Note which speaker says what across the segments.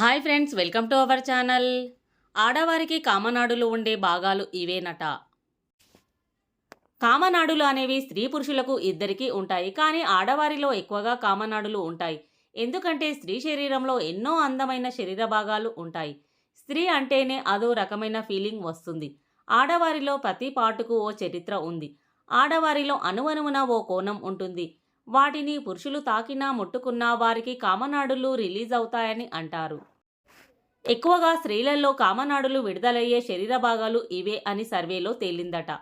Speaker 1: Hi friends welcome to our channel. ఆడవారికి కామనాడులు ఉండే భాగాలు ఇవేనట. కామనాడులు అనేవి స్త్రీ పురుషులకు ఇద్దరికీ ఉంటాయి కానీ ఆడవారిలో ఎక్కువగా కామనాడులు ఉంటాయి. ఎందుకంటే స్త్రీ శరీరంలో ఎన్నో అందమైన శరీర భాగాలు ఉంటాయి. స్త్రీ అంటేనే అదో రకమైన ఫీలింగ్ వస్తుంది. ఆడవారిలో ప్రతి పాటుకు ఓ చరిత్ర ఉంది. ఆడవారిలో అణువణువున ఓ కోణం ఉంటుంది. వాటిని పురుషులు తాకినా ముట్టుకున్నా వారికి కామనాడులు రిలీజ్ అవుతాయని అంటారు. ఎక్కువగా స్త్రీలలో కామనాడులు విడుదలయ్యే శరీర భాగాలు ఇవే అని సర్వేలో తేలిందట.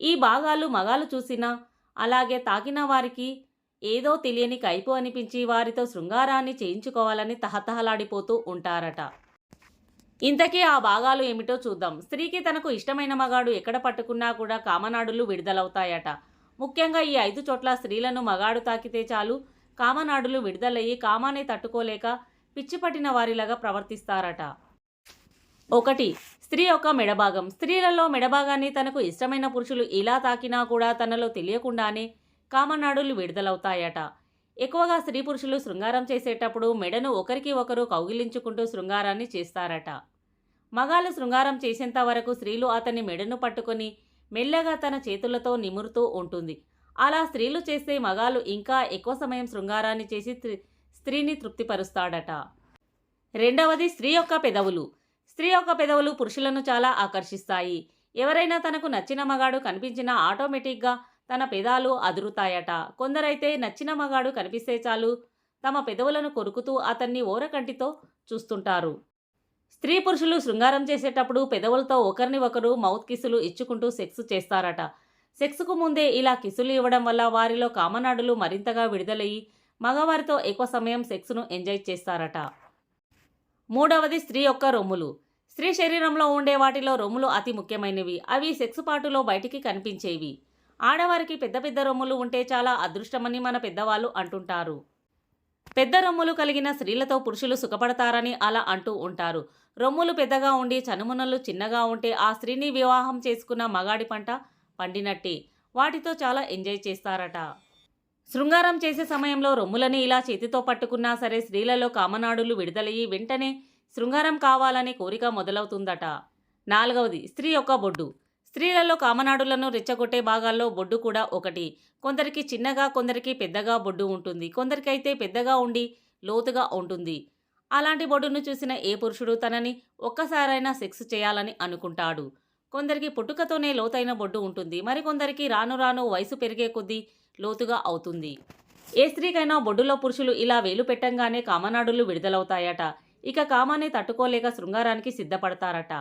Speaker 1: ఈ భాగాలు మగాలు చూసినా అలాగే తాకిన వారికి ఏదో తెలియని కైపు అనిపించి వారితో శృంగారాన్ని చేయించుకోవాలని తహతహలాడిపోతూ ఉంటారట. ఇంతకీ ఆ భాగాలు ఏమిటో చూద్దాం. స్త్రీకి తనకు ఇష్టమైన మగాడు ఎక్కడ పట్టుకున్నా కూడా కామనాడులు విడుదలవుతాయట. ముఖ్యంగా ఈ ఐదు చోట్ల స్త్రీలను మగాడు తాకితే చాలు. కామనాడులు విడుదలయ్యి కామాన్ని తట్టుకోలేక పిచ్చిపట్టిన వారిలాగా ప్రవర్తిస్తారట. ఒకటి స్త్రీ యొక్క మెడభాగం. స్త్రీలలో మెడభాగాన్ని తనకు ఇష్టమైన పురుషులు ఇలా తాకినా కూడా తనలో తెలియకుండానే కామనాడులు విడుదలవుతాయట. ఎక్కువగా స్త్రీ పురుషులు శృంగారం చేసేటప్పుడు మెడను ఒకరికి ఒకరు కౌగిలించుకుంటూ శృంగారాన్ని చేస్తారట. మగాలు శృంగారం చేసేంత వరకు స్త్రీలు అతని మెడను పట్టుకొని మెల్లగా తన చేతులతో నిమురుతూ ఉంటుంది. అలా స్త్రీలు చేస్తే మగాలు ఇంకా ఎక్కువ సమయం శృంగారాన్ని చేసి స్త్రీని తృప్తిపరుస్తాడట. రెండవది స్త్రీ యొక్క పెదవులు. స్త్రీ యొక్క పెదవులు పురుషులను చాలా ఆకర్షిస్తాయి. ఎవరైనా తనకు నచ్చిన మగాడు కనిపించినా ఆటోమేటిక్గా తన పెదాలు అదురుతాయట. కొందరైతే నచ్చిన మగాడు కనిపిస్తే చాలు తమ పెదవులను కొరుకుతూ అతన్ని ఓరకంటితో చూస్తుంటారు. స్త్రీ పురుషులు శృంగారం చేసేటప్పుడు పెదవులతో ఒకరిని ఒకరు మౌత్ కిసులు ఇచ్చుకుంటూ సెక్స్ చేస్తారట. సెక్స్కు ముందే ఇలా కిసులు ఇవ్వడం వల్ల వారిలో కామనాడులు మరింతగా విడుదలయ్యి మగవారితో ఎక్కువ సమయం సెక్స్ను ఎంజాయ్ చేస్తారట. మూడవది స్త్రీ యొక్క రొమ్ములు. స్త్రీ శరీరంలో ఉండే వాటిలో రొమ్ములు అతి ముఖ్యమైనవి. అవి సెక్స్ పాటులో బయటికి కనిపించేవి. ఆడవారికి పెద్ద పెద్ద రొమ్ములు ఉంటే చాలా అదృష్టమని మన పెద్దవాళ్ళు అంటుంటారు. పెద్ద రొమ్ములు కలిగిన స్త్రీలతో పురుషులు సుఖపడతారని అలా అంటూ ఉంటారు. రొమ్ములు పెద్దగా ఉండి చనుమునలు చిన్నగా ఉంటే ఆ స్త్రీని వివాహం చేసుకున్న మగాడి పంట పండినట్టే. వాటితో చాలా ఎంజాయ్ చేస్తారట. శృంగారం చేసే సమయంలో రొమ్ములని ఇలా చేతితో పట్టుకున్నా సరే స్త్రీలలో కామనాడులు విడుదలయ్యి వెంటనే శృంగారం కావాలనే కోరిక మొదలవుతుందట. నాలుగవది స్త్రీ యొక్క బొడ్డు. స్త్రీలలో కామనాడులను రెచ్చగొట్టే భాగాల్లో బొడ్డు కూడా ఒకటి. కొందరికి చిన్నగా కొందరికి పెద్దగా బొడ్డు ఉంటుంది. కొందరికైతే పెద్దగా ఉండి లోతుగా ఉంటుంది. అలాంటి బొడ్డును చూసిన ఏ పురుషుడు తనని ఒక్కసారైనా సెక్స్ చేయాలని అనుకుంటాడు? కొందరికి పుట్టుకతోనే లోతైన బొడ్డు ఉంటుంది. మరికొందరికి రాను రాను వయసు పెరిగే కొద్దీ లోతుగా అవుతుంది. ఏ స్త్రీకైనా బొడ్డులో పురుషులు ఇలా వేలు పెట్టంగానే కామనాడులు విడుదలవుతాయట. ఇక కామాన్ని తట్టుకోలేక శృంగారానికి సిద్ధపడతారట.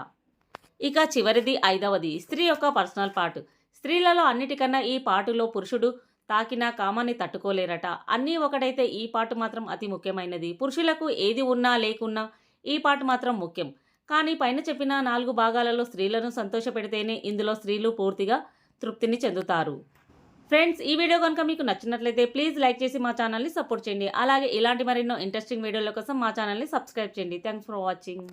Speaker 1: ఇక చివరిది ఐదవది. స్త్రీ యొక్క పర్సనల్ పార్ట్. స్త్రీలలో అన్నిటికన్నా ఈ పాటులో పురుషుడు తాకిన కామాన్ని తట్టుకోలేరట. అన్నీ ఒకటైతే ఈ పాటు మాత్రం అతి ముఖ్యమైనది. పురుషులకు ఏది ఉన్నా లేకున్నా ఈ పాటు మాత్రం ముఖ్యం. కానీ పైన చెప్పిన నాలుగు భాగాలలో స్త్రీలను సంతోషపెడితేనే ఇందులో స్త్రీలు పూర్తిగా తృప్తిని చెందుతారు. ఫ్రెండ్స్ ఈ వీడియో కనుక మీకు నచ్చినట్లయితే ప్లీజ్ లైక్ చేసి మా ఛానల్ని సపోర్ట్ చేయండి. అలాగే ఇలాంటి మరెన్నో ఇంట్రెస్టింగ్ వీడియోల కోసం మా ఛానల్ని సబ్స్క్రైబ్ చేయండి. Thanks for watching.